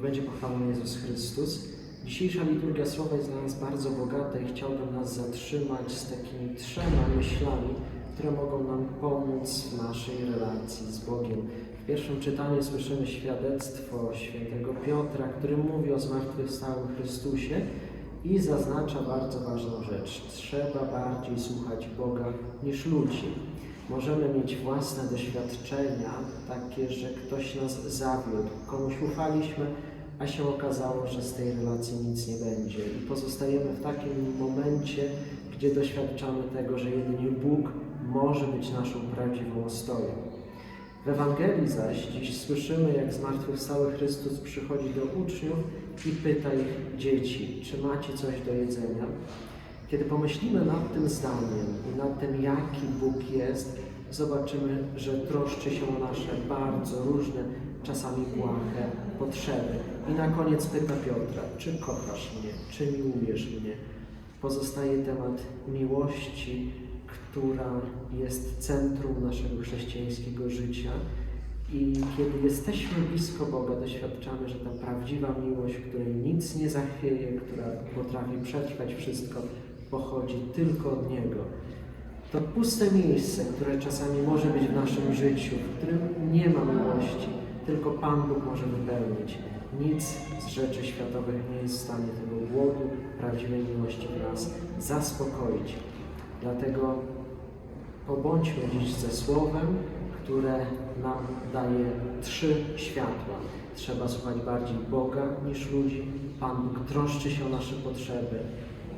będzie pochwalony Jezus Chrystus. Dzisiejsza liturgia słowa jest dla nas bardzo bogata i chciałbym nas zatrzymać z takimi trzema myślami, które mogą nam pomóc w naszej relacji z Bogiem. W pierwszym czytaniu słyszymy świadectwo świętego Piotra, który mówi o zmartwychwstałym Chrystusie i zaznacza bardzo ważną rzecz. Trzeba bardziej słuchać Boga niż ludzi. Możemy mieć własne doświadczenia, takie, że ktoś nas zawiódł, komuś ufaliśmy, a się okazało, że z tej relacji nic nie będzie. I pozostajemy w takim momencie, gdzie doświadczamy tego, że jedynie Bóg może być naszą prawdziwą ostoją. W Ewangelii zaś dziś słyszymy, jak zmartwychwstały Chrystus przychodzi do uczniów i pyta ich dzieci, czy macie coś do jedzenia? Kiedy pomyślimy nad tym zdaniem i nad tym, jaki Bóg jest, zobaczymy, że troszczy się o nasze bardzo różne, czasami błahe potrzeby. I na koniec pyta Piotra, czy kochasz mnie, czy miłujesz mnie? Pozostaje temat miłości, która jest centrum naszego chrześcijańskiego życia. I kiedy jesteśmy blisko Boga, doświadczamy, że ta prawdziwa miłość, której nic nie zachwieje, która potrafi przetrwać wszystko, pochodzi tylko od Niego. To puste miejsce, które czasami może być w naszym życiu, w którym nie ma miłości, tylko Pan Bóg może wypełnić. Nic z rzeczy światowych nie jest w stanie tego głodu prawdziwej miłości w nas zaspokoić. Dlatego pobądźmy dziś ze Słowem, które nam daje trzy światła. Trzeba słuchać bardziej Boga niż ludzi. Pan Bóg troszczy się o nasze potrzeby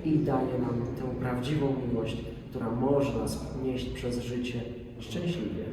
i daje nam tę prawdziwą miłość, która może nas przez życie szczęśliwie.